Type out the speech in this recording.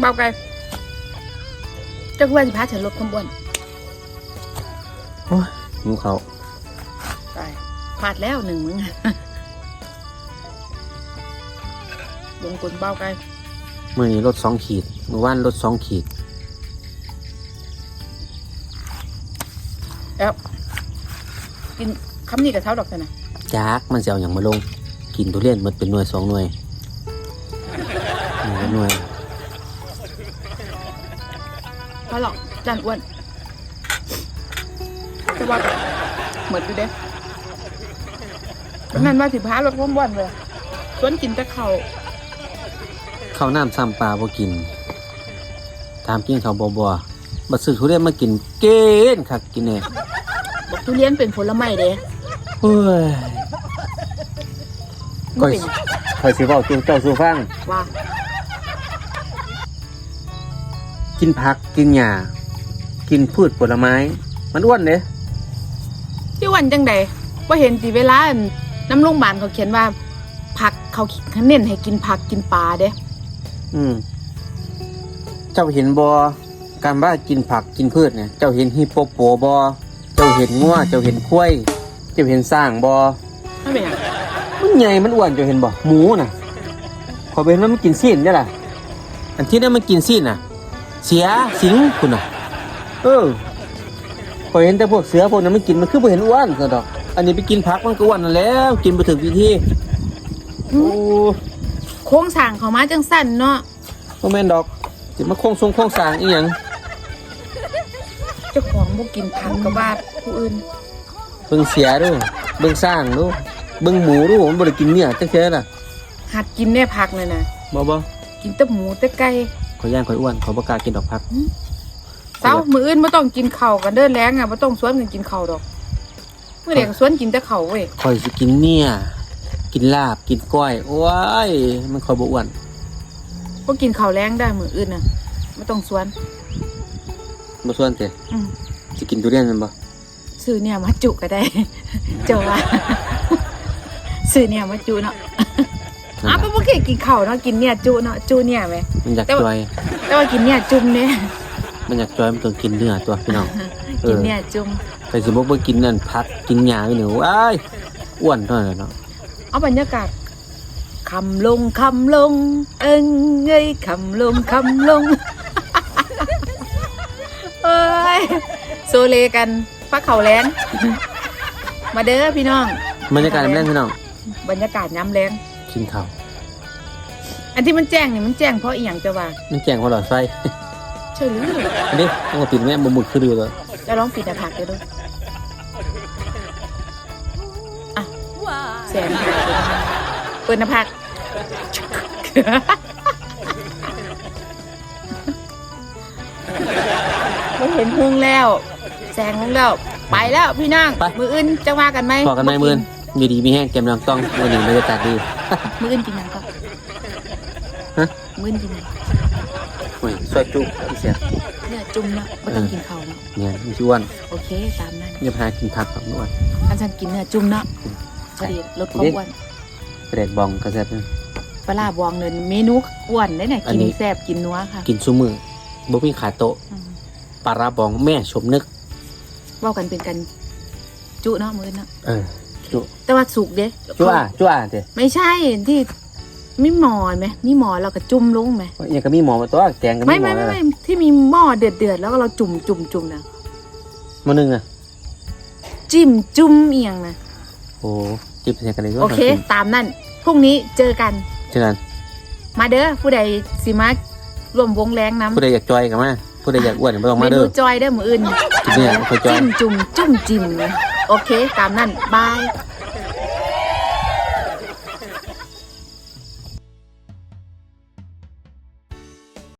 เบาไกลเจ้าคือว่าสิพาฉันลดความอ้วนโอ้ยหิวเขาวตายพลาดแล้วหนึ่งมึงลงกลเบาไกลมื่อนี้ลดสองขีดเมื่อวานลดสองขีดแล้วกินคำนี้กับเท้าดอกเถอะนะจากมันจะเอาอย่างมาลง กินทุเรียนหมันเป็นหน่วยสองหน่วยหน่วย พราะหรอกจานอ้วนจะว่ากับเหมือนอยู่เด้นั่นว่าสิพาลดความอ้วนเลยชวนกินแต่ข้าวข้าวน้ำซ้ำปลาบ่กิน ตามกินข้าวบัวบัวบัดซื้อทุเรียนมากินเก้นคักกินเนี่ยบอกทุเรียนเป็นผลไม้เด้เฮ้ยมันเป็นคอยสิบอกตัวเจ้าสู่ฟังว่า กินผักกินหญ้ากินพืชผลไม้ มันอ้วนเด้ที่วันจังใดว่าเห็นสิเวลาอั่นน้ำโรงพยาบาลเขาเขียนว่า ผักเขาเขาเน้นให้กินผักกินปลาเด้อืมเจ้าเห็นบอการว่ากินผักกินพืชเนี่ย เจ้าเห็นฮิปโปโปบอเจ้าเห็นงัวเจ้าเห็นควายเจ้าเห็นสร้างบอไม่เป็นหยังมันใหญ่มันอ้วนเจ้าเห็นบ่หมูน่ะขอเป็นว่ามันกินซีนได้ล่ะ อันที่นั้นมันกินซีนน่ะ เสียสิงคุณน่ะ เออขอยเห็นแต่พวกเสือพวกนั้นมันกินมันคือบ่เห็นอ้วนซะดอก อันนี้ไปกินผักมันก็อ้วนนั่นแหล้ว กินไปถึงวิธีโอ้โค้งสร้างเขามาจังสั้นเนาะบ่แม่นดอกสิมาโค้งทรงโค้งสร้างอีหยังเจ้าของบ่กินผักกับว่าผู้อื่นเบิ่งเสียดูเบิ่งสร้างดูเบิ่งหมูดูมันบ่ได้กินเนื้อจักเทื่อน่ะหัดกินแน่ผักเลยนะบ่บ่กินแต่หมูแต่ไก่ ขอยย่างขอยอ้วนขอยบ่กล้ากินดอกผักเช้ามื้ออื่นบ่ต้องกินข้าวกันเด้อแรงอะบ่ต้องสวนกันกินข้าวดอกมื้อเด็กก็สวนกินแต่ข้าวเว้ยข่อยสิกินเนื้อกินลาบกินก้อยโอ้ยมันข่อยบ่อ้วนบ่กินข้าวแรงได้มื้ออื่นน่ะบ่ต้องสวนบ่ส่วนแต่อืมสิกินทุเรียนแมันบ่ซื้อเนี่ยมาจุก็ได้เจ้าว่าซื้อเนี่ยมาจุเนาะนั่ อ้าวนก็ล่ะบ่เคยกินข้าวเนาะกินเนี่ยจุเนาะจุเนี่ยแหมมันอยากแต่ว่าจอย แต่ว่ากินเนี่ยจุ่มเนี่ยมันอยากจอยมันต้องกินเนื้อตัวพี่น้องเอกินอเนี่ยจุ่มไปสิบ่บ่กินนั่นผักกินหญ้าอยู่นี่ว้ายอ้วนเท่านั้นแหละเนาะเอาบรรยากาศคำลงคำลง เอิงเอ้ยคำลงคำลงเอ้ยโซเลกันพักเขาแรงมาเด้อพี่น้อง บรรยากาศแม่นพี่น้องบรรยากาศย้ำแรง กินข้าวอันที่มันแจ้งเนี่ยมันแจ้งเพราะอีหยังจะว่ามันแจ้งว่าหลอดไฟเชื่อหรืออันนี้ต้องมาปิดแม่บ่มึกคือดูเลยจะร้องปิดหน้าผากเลยด้วยอะแสนหาเปิดหน้าผากไม่เห็นพุงแล้วแสงลงแล้วไปแล้วพี่นางมืออื่นจะว่ากันไหมพอกันไหมมื้อน มีดีมีแห้งแก้มน้ำต้องวันนี้บรรยากาศดีมืออื่นกินหยังก็ฮะมืออื่นกินหยังโอ้ยซอยจุพี่เสียเนื้อจุ่มเนาะไม่ต้องกินข้าวเนาะเนี่ยมันสิอ้วนโอเคตามนั้นอย่าพากินผักดอกอ้วนท่านฉันกินเนื้อจุ่มเนาะพอดีลดความอ้วนแดกบองก็แซ่บนะปลาร้าบองเนินเมนูอ้วนได้เนี่ยอันกินนี้แซ่บกินนัวค่ะ กินซุมือบ่มีขาโต๊ะอืมปลาร้าบองแม่ชมนึกเว่ากันเป็นกันจุเนาะมืออนเนาะเออ จุ แต่ว่าสุกเด้จุอะจุอะเด้ไม่ใช่ที่มีหมอไหมมีหมอเราก็จุ่มลงไหมยังก็มีหมอมาตัวแกงก็ไม่มีหมอไม่แล้วไม่ไม่ที่มีหม้อเดือดเดือดๆแล้วก็เราจุ่มจุ่มจุ่มนะมาหนึงอะจิ้มจุ่มเอียงนะโอ้จิบใส่กันเลยด้วยโอเค ตามนั่นพรุ่งนี้เจอกัน เจอกันมาเด้อผู้ใดสิมาร่วมวงแรงน้ำผู้ใดอยากจอยกันมาผู้ใดอยากอ้วนก็ต้องเมมาเด้นูอจอยเด้อมืออื่นกินเนี่ยไปจอยจิ้มจุ่มจุ่มจิ้มนะ โอเค ตามนั้นบาย